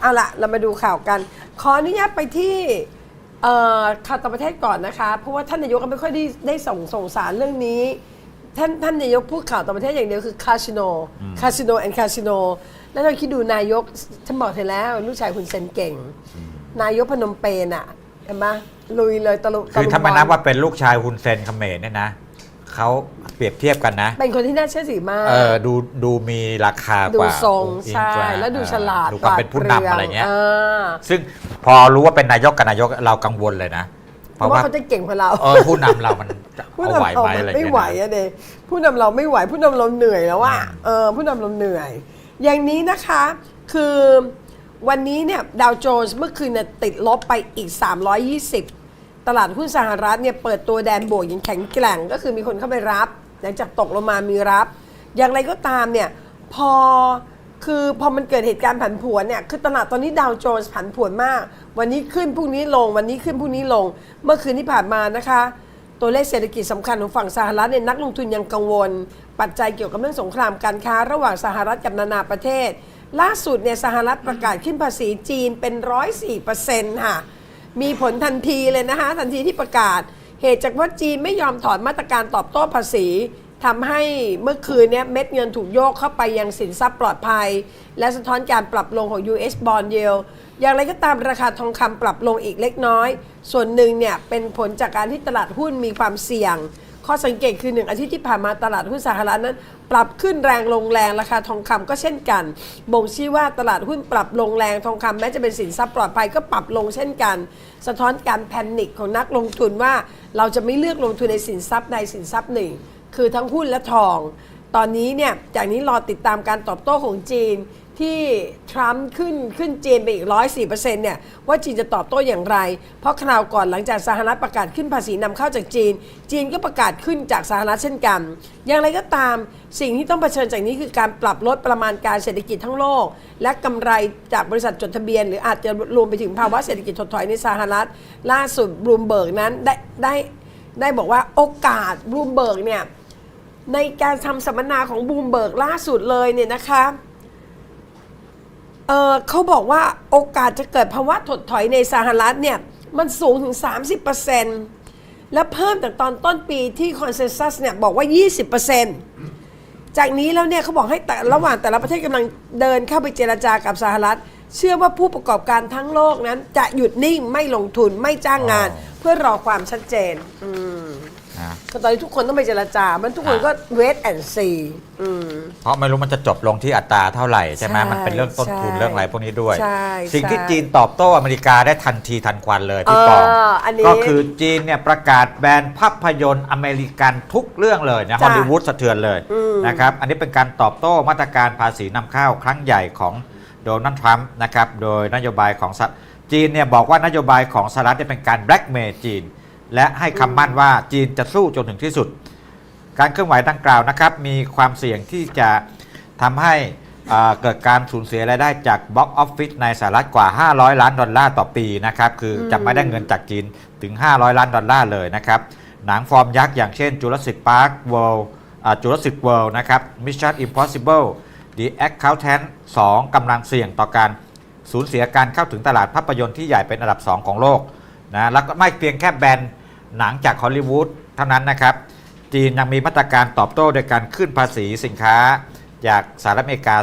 เอาละเรามาดูข่าวกัน ขออนุญาตไปที่เอ่อข่าวต่างประเทศก่อนนะคะ เพราะว่าท่านนายกก็ไม่ค่อยได้ได้ส่งส่งสารเรื่องนี้ ท่านท่านนายกพูดข่าวต่างประเทศอย่างเดียวคือคาสิโน คาสิโนแอนคาสิโน แล้วเราคิดดูนายกฉันบอกเธอแล้ว ลูกชายคุณเซนเก่ง นายกพนมเปญอะเห็นไหมลุยเลยตะลุคือตะลุถ้ามาบอลนับว่าเป็นลูกชายฮุนเซนเขมรเนี่ยนะ เขาเปรียบเทียบกันนะ เป็นคนที่น่าเชื่อถือมาก เออดูดูมีราคาดูกว่าทรงอิงใช่กาแล้วดูฉลาดดูความเป็นผู้นำอะไรเงี้ยาซึ่งพอรู้ว่าเป็นนายกกับนายกเรากังวลเลยนะ เพราะว่าเขาจะเก่งกว่าเราเออผู้นำเรามันจะผู้เอาไหวนำเราไหมอะไรไม่เงี้ยไหวนะ อะเดผู้นำเราไม่ไหว ผู้นำเราเหนื่อยแล้วว่าเออผู้นำเราเหนื่อย อย่างนี้นะคะคือวันนี้เนี่ยดาวโจนส์เมื่อคืนเนี่ยติดลบไปอีก 320 ตลาดหุ้นสหรัฐเนี่ยเปิดตัวแดนบวกอย่างแข็งแกร่ง ก็คือมีคนเข้าไปรับ หลังจากตกลงมามีรับ อย่างไรก็ตามเนี่ยพอคือพอมันเกิดเหตุการณ์ผันผวนเนี่ยคือตลาดตอนนี้ดาวโจนส์ผันผวนมาก วันนี้ขึ้นพรุ่งนี้ลง วันนี้ขึ้นพรุ่งนี้ลง เมื่อคืนที่ผ่านมานะคะ ตัวเลขเศรษฐกิจสำคัญของฝั่งสหรัฐเนี่ยนักลงทุนยังกังวล ปัจจัยเกี่ยวกับเรื่องสงครามการค้า ระหว่างสหรัฐกับนานาประเทศ ล่าสุดเนี่ยสหรัฐประกาศขึ้นภาษีจีนเป็นร้อยสี่เปอร์เซ็นต์ค่ะ มีผลทันทีเลยนะคะทันทีที่ประกาศ เหตุจากว่าจีนไม่ยอมถอนมาตรการตอบโต้ภาษีทำให้เมื่อคืนเนี้เม็ดเงินถูกโยกเข้าไปยังสินทรัพย์ปลอดภัย และสะท้อนการปรับลงของ US bond yield อย่างไรก็ตามราคาทองคำปรับลงอีกเล็กน้อย ส่วนหนึ่งเนี่ยเป็นผลจากการที่ตลาดหุ้นมีความเสี่ยง ข้อสังเกตคือหนึ่งอาทิตย์ที่ผ่านมาตลาดหุ้นสหรัฐนั้น ปรับขึ้นแรงลงแรงราคาทองคำก็เช่นกัน บ่งชี้ว่าตลาดหุ้นปรับลงแรงทองคำแม้จะเป็นสินทรัพย์ปลอดภัยก็ปรับลงเช่นกัน สะท้อนการแพนิคของนักลงทุนว่าเราจะไม่เลือกลงทุนในสินทรัพย์ใดสินทรัพย์หนึ่ง คือทั้งหุ้นและทอง ตอนนี้เนี่ยจากนี้รอติดตามการตอบโต้ของจีน ที่ทรัมป์ขึ้นขึ้นจีนไปอีก104%เปอร์เซ็นต์เนี่ยว่าจีนจะตอบโต้อย่างไร เพราะคราวก่อนหลังจากสหรัฐประกาศขึ้นภาษีนำเข้าจากจีน จีนก็ประกาศขึ้นจากสหรัฐเช่นกัน อย่างไรก็ตามสิ่งที่ต้องเผชิญจากนี้คือการปรับลดประมาณการเศรษฐกิจทั้งโลก และกำไรจากบริษัทจดทะเบียน หรืออาจจะรวมไปถึงภาวะเศรษฐกิจถดถอยในสหรัฐ ล่าสุดบลูมเบิร์กนั้นได้ได้ได้บอกว่าโอกาสบลูมเบิร์กเนี่ยในการทำสัมมนาของบูมเบิร์กล่าสุดเลยเนี่ยนะคะ เออเขาบอกว่าโอกาสจะเกิดภาวะถดถอยในสหรัฐเนี่ย มันสูงถึง 30%และเพิ่มจากตอนต้นปีที่คอนเซนแซสเนี่ยบอกว่า 20%จากนี้แล้วเนี่ยเขาบอกให้แต่ระหว่างแต่ละประเทศกำลังเดินเข้าไปเจรจากับสหรัฐ เชื่อว่าผู้ประกอบการทั้งโลกนั้น จะหยุดนิ่งไม่ลงทุนไม่จ้างงานอ๋อเพื่อรอความชัดเจน อืม นะก็ตอนนี้ทุกคนต้องไปเจรจา มันทุกคนก็ wait and see อืม เพราะไม่รู้มันจะจบลงที่อัตราเท่าไหร่ใช่ไหมใช่มันเป็นเรื่องต้นทุนใช่เรื่องอะไรพวกนี้ด้วย ใช่สิ่งที่ใช่ จีนตอบโต้อเมริกาได้ทันทีทันควันเลยพี่ปองเอออันนี้ ก็คือจีนเนี่ยประกาศแบนภาพยนตร์อเมริกันทุกเรื่องเลยนะฮจ้ะอลลีวูดสะเทือนเลยอืม นะครับอันนี้เป็นการตอบโต้มาตรการภาษีนำเข้าครั้งใหญ่ของโดนัลด์ทรัมป์นะครับโดยนโยบายของสหจีนเนี่ยบอกว่านโยบายของสหรัฐเนี่ยเป็นการแบล็กเมย์จีน และให้คำมั่นว่าจีนจะสู้จนถึงที่สุด การเคลื่อนไหวดังกล่าวนะครับ มีความเสี่ยงที่จะทำให้เกิดการสูญเสียรายได้จากบ็อกออฟฟิศในสหรัฐกว่า 500 ล้านดอลลาร์ต่อปีนะครับ คือจะไม่ได้เงินจากจีนถึง 500 ล้านดอลลาร์เลยนะครับ หนังฟอร์มยักษ์อย่างเช่น Jurassic Park World อ่า Jurassic World นะครับ Mission Impossible The Accountant 2กำลังเสี่ยงต่อการสูญเสียการเข้าถึงตลาดภาพยนตร์ที่ใหญ่เป็นอันดับ 2 ของโลกนะแล้วก็ไม่เพียงแค่แบน หนังจากฮอลลีวูดเท่านั้นนะครับ จีนยังมีมาตรการตอบโต้โดยการขึ้นภาษีสินค้า จากสหรัฐอเมริกา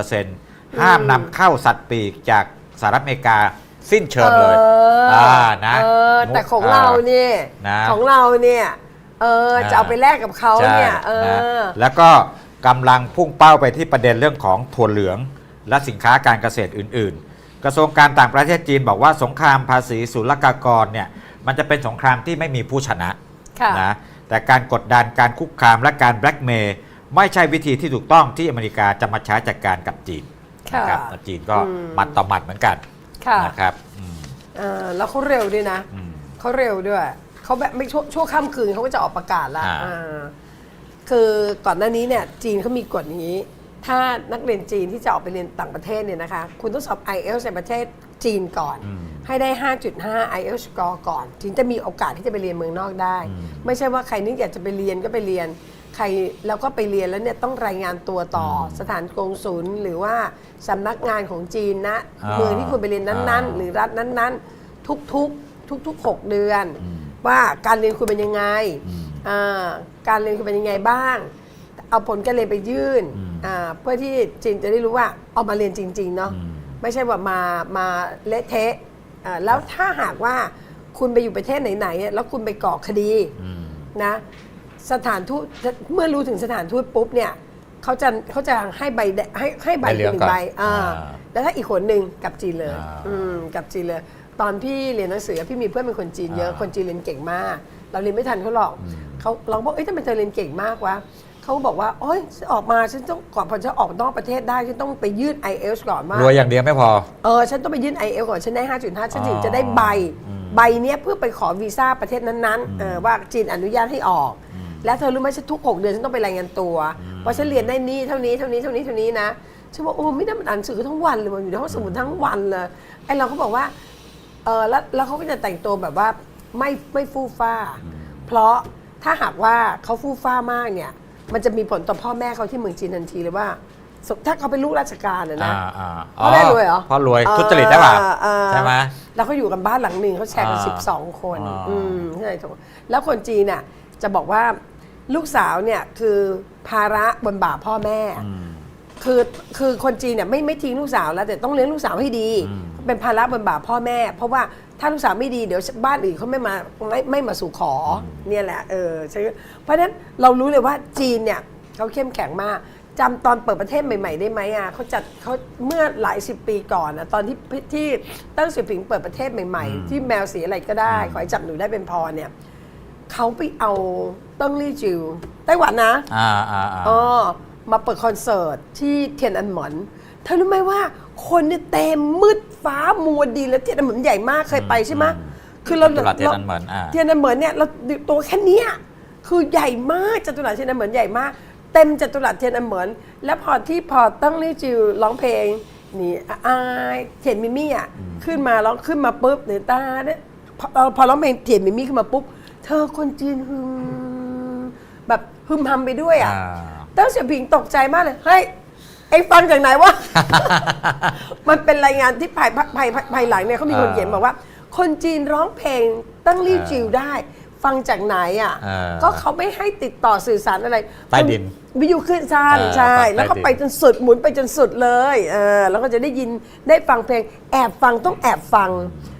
34%ห้ามนำเข้าสัตว์ปีกจากสหรัฐอเมริกาสิ้นเชิงเลยออนะเออแต่ของเราเนี่ยนะของเราเนี่ยเออจะเอาไปแลกกับเขาใช่เนี่ยเอนะอแล้วก็กำลังพุ่งเป้าไปที่ประเด็นเรื่องของถั่วเหลือง และสินค้าการเกษตรอื่น ๆ กระทรวงการต่างประเทศจีนบอกว่าสงครามภาษีศุลกากรเนี่ย มันจะเป็นสงครามที่ไม่มีผู้ชนะค่ะนะแต่การกดดันการคุกคามและการแบล็กเมย์ไม่ใช่วิธีที่ถูกต้องที่อเมริกาจะมาใช้จัดการกับจีนค่ะนะครับแล้วจีนก็อืมหมัดต่อหมัดเหมือนกันค่ะนะครับอืมเออแล้วเขาเร็วด้วยนะอืมเขาเร็วด้วยเขาแบบไม่ชั่วชั่วข้ามคืนเขาก็จะออกประกาศละอ่าอ่าคือก่อนหน้านี้เนี่ยจีนเขามีกฎอย่างนี้ ถ้านักเรียนจีนที่จะออกไปเรียนต่างประเทศเนี่ยนะคะ คุณต้องสอบ IELTS ในประเทศ จีนก่อนอืมให้ได้ 5.5 IELTS score ก่อน ถึงจะมีโอกาสที่จะไปเรียนเมืองนอกได้อืมไม่ใช่ว่าใครนึกอยากจะไปเรียนก็ไปเรียน ใครแล้วก็ไปเรียนแล้วเนี่ยต้องรายงานตัวต่ออมสถานกงศูนย์ หรือว่าสำนักงานของจีนนะอ่าเมืองที่คุณไปเรียนนั้นอ่าๆหรือรัฐนั้นๆ ทุกๆ ทุกๆ 6 เดือนอืมว่าการเรียนคุณเป็นยังไงอืมอ่าการเรียนคุณเป็นยังไงบ้างเอาผลการเรียนไปยื่นอืมอ่าเพื่อที่จีนจะได้รู้ว่าเอามาเรียนจริง ๆ เนาะอืม ไม่ใช่ว่ามามาเละเทะอ่าแล้วถ้าหากว่าคุณไปอยู่ประเทศไหนๆอะแล้วคุณไปก่อคดีอืม นะ สถานทูตเมื่อรู้ถึงสถานทูตปุ๊บเนี่ยเขาจะเขาจะให้ใบแดให้ให้ใบใบเหลืหองนึ่งก่อนใบอ่าอ่าแล้วถ้าอีกคนหนึ่งกลับจีนเลยอ่าอืมกลับจีนเลย ตอนพี่เรียนหนังสือพี่มีเพื่อนเป็นคนจีนเยอะอ่าคนจีนเรียนเก่งมาก เราเรียนไม่ทันเขาหรอกอืม เขาเราบอกเอ้ยทำไมเธอเรียนเก่งมากวะ เขาบอกว่า โอ้ยฉันออกมาฉันต้องก่อนพอจะออกนอกประเทศได้ฉันต้องไปยื่น i อ l t s ก่อนว่ารวยอย่างเดียวไม่พอ เออฉันต้องไปยื่น i อ l ก่อนฉันได้ 5.5 ฉันถึงอ๋อจะได้ใบ อืมใบเนี้ยเพื่อไปขอวีซ่าประเทศนั้นๆเออว่าจีนอนุญาตให้ออกแล้วเธอรู้ไหมฉันทุก 6 เดือนฉันต้องไปรายงานตัวว่าฉันเรียนได้นี่เท่านี้เท่านี้เท่านี้เท่านี้นะฉันบอกโอ้ไม่ได้มันอ่านหนังสือทั้งวันเลยมันอยู่ในห้องสมุดทั้งวันเลยไอเราก็บอกว่าเออแล้วแล้วเขาก็จะแต่งตัวแบบว่าไม่ไม่ฟู่ฟ้า เพราะถ้าหากว่าเขาฟู่ฟ้ามากเนี่ย มันจะมีผลต่อพ่อแม่เขาที่เมืองจีนทันทีเลยว่าสถ้าเขาเป็นลูกราชการอะนะ อ่าอ่าพ่อแม่รวยเหรอพ่อรวยเออทุจริตได้ป่ะเออใช่ไหม แล้วเขาอยู่กันบ้านหลังหนึ่งเขาแชร์กันอ่าสิบสองคนอ่า อืมใช่ถูกแล้วคนจีนน่ะจะบอกว่าลูกสาวเนี่ยคือภาระบนบ่าพ่อแม่ อืม คือคือคนจีนเนี่ยไม่ไม่ทิ้งลูกสาวแล้วแต่ต้องเลี้ยงลูกสาวให้ดี อืม เป็นภาระบนบ่าพ่อแม่ เพราะว่าถ้าลูกสาวไม่ดีเดี๋ยวบ้านอื่นเขาไม่มาไม่ไม่มาสู่ขออเนี่ยแหละเออใช่เพราะฉะนั้นเรารู้เลยว่าจีนเนี่ยเขาเข้มแข็งมากจำตอนเปิดประเทศใหม่ ๆ ได้ไหมอะเขาจัดเขาเมื่อหลายสิบปีก่อนนะตอนที่ที่เตั้งเสี่ยผิงเปิดประเทศใหม่อืมๆที่แมวสีอะไรก็ได้ ขอให้จับหนูได้เป็นพอเนี่ยเขาไปเอาเติ้งลี่จิวไต้หวันนะ อ่าอ่าอ่าอ๋อ มาเปิดคอนเสิร์ตที่เทียนอันหมอนเธอรู้ไหมว่าคนเนี่ยเต็มมืดฟ้ามัวดีแล้วเทียนอันหมอนใหญ่มากเคยไปใช่ไหมอืมคือเราจัตุรัสเทียนอันเหมินอ่าเทียนอันเหมอนเนี่ยเราตัวแค่เนี้ยคือใหญ่มากจัตุรัสเทียนอันเหมอนใหญ่มาก เต็มจัตุรัสเทียนอันเหมอน แล้วพอที่พอต้องรีจิวร้องเพลงนี่อายเทียนมิมี่อะขึ้นมาร้องขึ้นมาปุ๊บเนี่ยตาเนี่ยพอเอ่อพอร้องเพลงเทียนมิมี่ขึ้นมาปุ๊บ เธอคนจีนฮึมแบบฮึมฮัมไปด้วยอะอ่า เต้าเสี่ยวผิงตกใจมากเลย เฮ้ย ไอ้ฟังจากไหนวะ มันเป็นรายงานที่ภายภายภายภายหลังเนี่ยเขามีคนอ่าเขียนบอกว่า คนจีนร้องเพลงตั้งรีจิวได้ ฟังจากไหนอะอ่าก็เขาไม่ให้ติดต่อสื่อสารอะไรใต้ดินวิทยุขึ้นซ่านอ่าใช่ใต้ดินแล้วก็ไปจนสุดหมุนไปจนสุดเลยเออแล้วก็จะได้ยินได้ฟังเพลง แอบฟังต้องแอบฟัง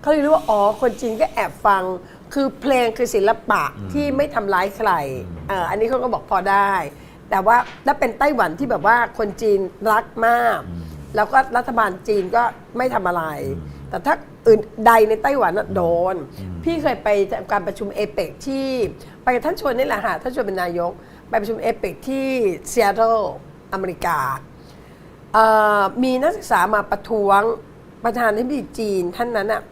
เขาเลยรู้ว่า อ๋อ คนจีนก็แอบฟัง คือเพลงคือศิลปะที่ไม่ทำร้ายใครเอ่ออันนี้เขาก็บอกพอได้ แต่ว่าถ้าเป็นไต้หวันที่แบบว่าคนจีนรักมาก แล้วก็รัฐบาลจีนก็ไม่ทำอะไร แต่ถ้าอื่นใดในไต้หวันน่ะโดน พี่เคยไปการประชุมเอเปกที่ไปกับท่านชวนนี่แหละค่ะท่านชวนเป็นนายก ไปประชุมเอเปกที่ซีแอตเทิลอเมริกาเอ่อมีนักศึกษามาประท้วงประธานาธิบดีจีนท่านนั้นอะ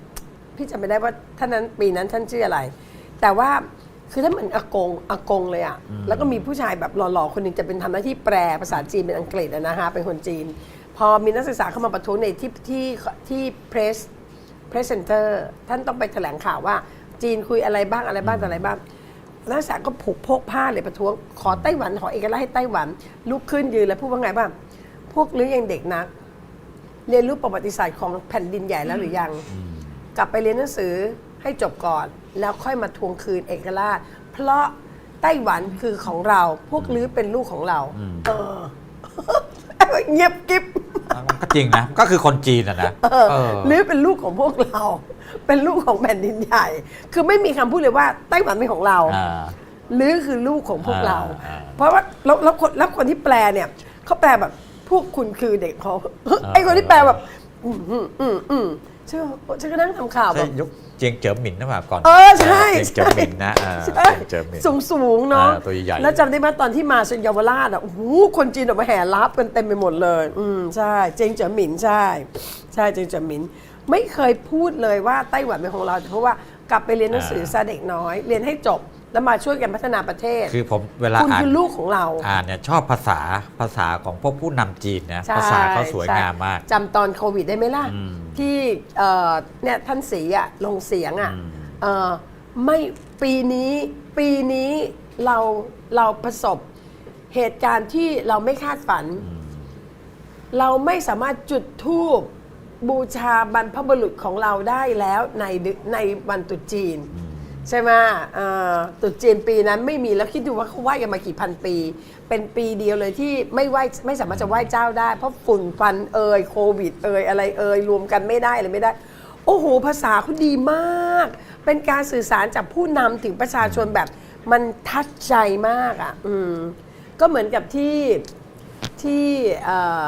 พี่จำไม่ได้ว่าท่านนั้นปีนั้นท่านชื่ออะไร แต่ว่า คือท่านเหมือนอากงอากงเลยอะแล้วก็มีผู้ชายแบบหล่อๆคนหนึ่งจะเป็นทำหน้าที่แปลภาษาจีนเป็นอังกฤษอะนะฮะเป็นคนจีน พอมีนักศึกษาเข้ามาประท้วงในที่ที่ที่เพรสเพรสเซนเตอร์ท่านต้องไปแถลงข่าวว่า จีนคุยอะไรบ้างอะไรบ้างแต่อะไรบ้างนักศึกษาก็ผูกโพกผ้าเลยประท้วงขอไต้หวันขอเอกราชให้ไต้หวันลุกขึ้นยืนแล้วพูดว่าไงบ้างพวกหรือยังเด็กนัก เรียนรู้ประวัติศาสตร์ของแผ่นดินใหญ่แล้วหรือยัง กลับไปเรียนหนังสือ ให้จบก่อน แล้วค่อยมาทวงคืนเอกราช เพราะไต้หวันคือของเราพวกลือเป็นลูกของเราเออ เงียบกิ๊บ มันก็จริงนะ ก็คือคนจีนอะนะเออเออลือเป็นลูกของพวกเรา เป็นลูกของแผ่นดินใหญ่ คือไม่มีคำพูดเลยว่าไต้หวันเป็นของเรา อ่าลือคือลูกของพวกเรา อ่าเพราะว่าแล้วแล้วคนแล้วคนที่แปลเนี่ยเขาแปลแบบพวกคุณคือเด็กเขาาไอ้คนที่แปลแบบ อืมอืมอืมอืมฉันก็ฉันก็นั่งทำข่าวแบใช่บ ยุคเจียงเจิมหมินนะว่าก่อนเออใช่เจียงเจิมหมินนะอ่าใช่ เจียงเจิมหมิน สูงสูงๆเนาะอ่าตัวใหญ่ๆ แล้วจำได้ไหมตอนที่มาเซนเยาวราชอะโอ้โหคนจีนออกมาแห่รับกันเต็มไปหมดเลย อืมใช่ เจงเจ๋อหมินใช่ ใช่เจงเจ๋อหมิน ไม่เคยพูดเลยว่าไต้หวันเป็นของเราเพราะว่ากลับไปเรียนหนังสือซะเด็กน้อย เรียนให้จบ แล้วมาช่วยกันพัฒนาประเทศ คือผมเวลาคุณอ่านคือลูกของเรา อ่านเนี่ยชอบภาษาภาษาของพวกผู้นำจีนนะใช่ภาษาเขาสวยงามมาก จำตอนโควิดได้ไหมล่ะ อืมที่เอ่อเนี่ยท่านสีอะลงเสียงอะอืม เอ่อไม่ปีนี้ปีนี้เราเราประสบเหตุการณ์ที่เราไม่คาดฝันเราไม่สามารถจุดธูปบูชาบรรพบุรุษของเราได้แล้วในเดือนในวันตรุษจีน ใช่ไหมเอ่อตรุษจีนปีนั้นไม่มีแล้วคิดดูว่าเขาไหว้กันมากี่พันปี เป็นปีเดียวเลยที่ไม่ไหว้ไม่สามารถจะไหว้เจ้าได้ เพราะฝุ่นฟันเอ่ยโควิดเอ่ยอะไรเอ่ยรวมกันไม่ได้เลยไม่ได้ โอ้โห ภาษาเขาดีมาก เป็นการสื่อสารจากผู้นำถึงประชาชนแบบมันทัดใจมากอะอืมก็เหมือนกับที่ที่เอ่อ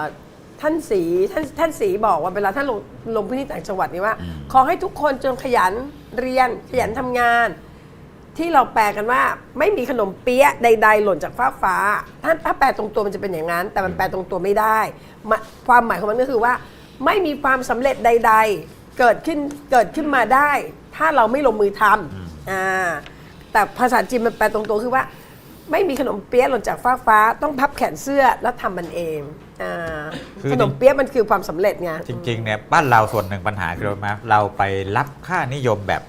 ท่านสีท่านท่านสีบอกว่าเวลาท่านลงลงพื้นที่ต่างจังหวัดนี่ว่า ขอให้ทุกคนจงขยัน เรียนขยันทำงาน ที่เราแปลกันว่า ไม่มีขนมเปี๊ยะใด ๆ หล่นจากฟ้ากฟ้าถ้าถ้าแปลตรงตัวมันจะเป็นอย่างนั้น แต่มันแปลตรงตัวไม่ได้มาความหมายของมันก็คือว่า ไม่มีความสำเร็จใด ๆ เกิดขึ้นเกิดขึ้นมาได้ ถ้าเราไม่ลงมือทำอ่าแต่ภาษาจีนมันแปลตรงตัวคือว่า ไม่มีขนมเปี๊ยะหล่นจากฟ้ากฟ้า ต้องพับแขนเสื้อแล้วทำมันเองอ่าคือขนมเปี๊ยะมันคือความสำเร็จไง จริงๆเนี่ยบ้านเราส่วนหนึ่งปัญหาคืออะไรไหมเราไปรับค่านิยมแบบ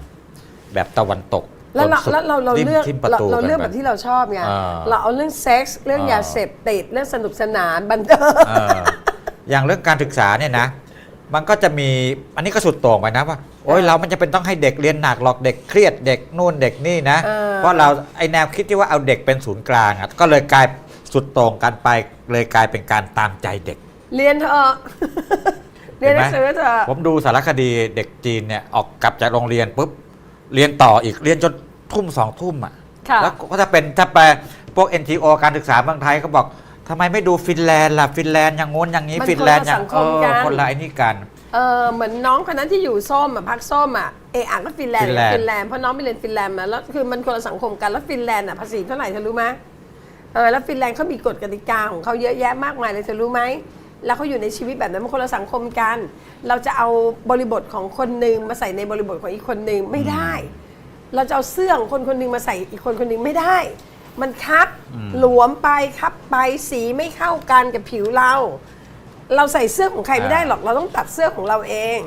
แบบตะวันตกแล้วเราจนสุดแล้วเราเราทิ่มเลือกทิ่มประเราตูเราเลือกกัแบนบไป ที่เราชอบไงอ่าเราเอาเรื่องเซ็กส์เรื่องอ่าย ยาเสพติดเรื่องสนุกสนานบันเทิง เอออย่างเรื่องการศึกษาเนี่ยนะ มันก็จะมีอันนี้ก็สุดโต่งไปนะว่า โอ้ยเออเรามันจะเป็นต้องให้เด็กเรียนหนักหรอกเด็กเครียดเด็กนู่นเด็กนี่นะ เออ เพราะเราไอแนวคิดที่ว่าเอาเด็กเป็นศูนย์กลางอะก็เลยกลายสุดโต่งกันไปเลยกลายเป็นการตามใจเด็ก เรียนเถอะเรียนหนังสือเถอะ ผมดูสารคดีเด็กจีนเนี่ยออกกลับจากโรงเรียนปุ๊บเรียนต่ออีกเรียนจนทุ่มสองทุ่มอะค่ะ แล้วก็ถ้าเป็นถ้าแปลพวก NTO การศึกษาเมืองไทยก็บอกทำไมไม่ดูฟินแลนด์ล่ะฟินแลนด์อย่างงู้นอย่างนี้มันฟินแลนด์อย่างคนละสังคมกัน เออคนละไอ้นี่กัน เออเหมือนน้องคนนั้นที่อยู่ส้มอะพักส้มอะเอออะก็ฟินแลนด์ฟินแลนด์ ฟินแลนด์เพราะน้องไปเรียนฟินแลนด์มาแล้วคือมันคนละสังคมกันแล้วฟินแลนด์อะภาษีเท่าไหร่เธอรู้ไหมเออแล้วฟินแลนด์เขามีกฎกติกาของเขาเยอะแยะมากมายเลยเธอรู้ไหมแล้วเขาอยู่ในชีวิตแบบนั้นมันคนละสังคมกัน เราจะเอาบริบทของคนหนึ่งมาใส่ในบริบทของอีกคนหนึ่งไม่ได้ เราจะเอาเสื้อของคนคนหนึ่งมาใส่อีกคนคนหนึ่งไม่ได้ มันคับอืมหลวมไปคับไปสีไม่เข้ากันกับผิวเรา เราใส่เสื้อของใครไม่ได้หรอกเราต้องตัดเสื้อของเราเอง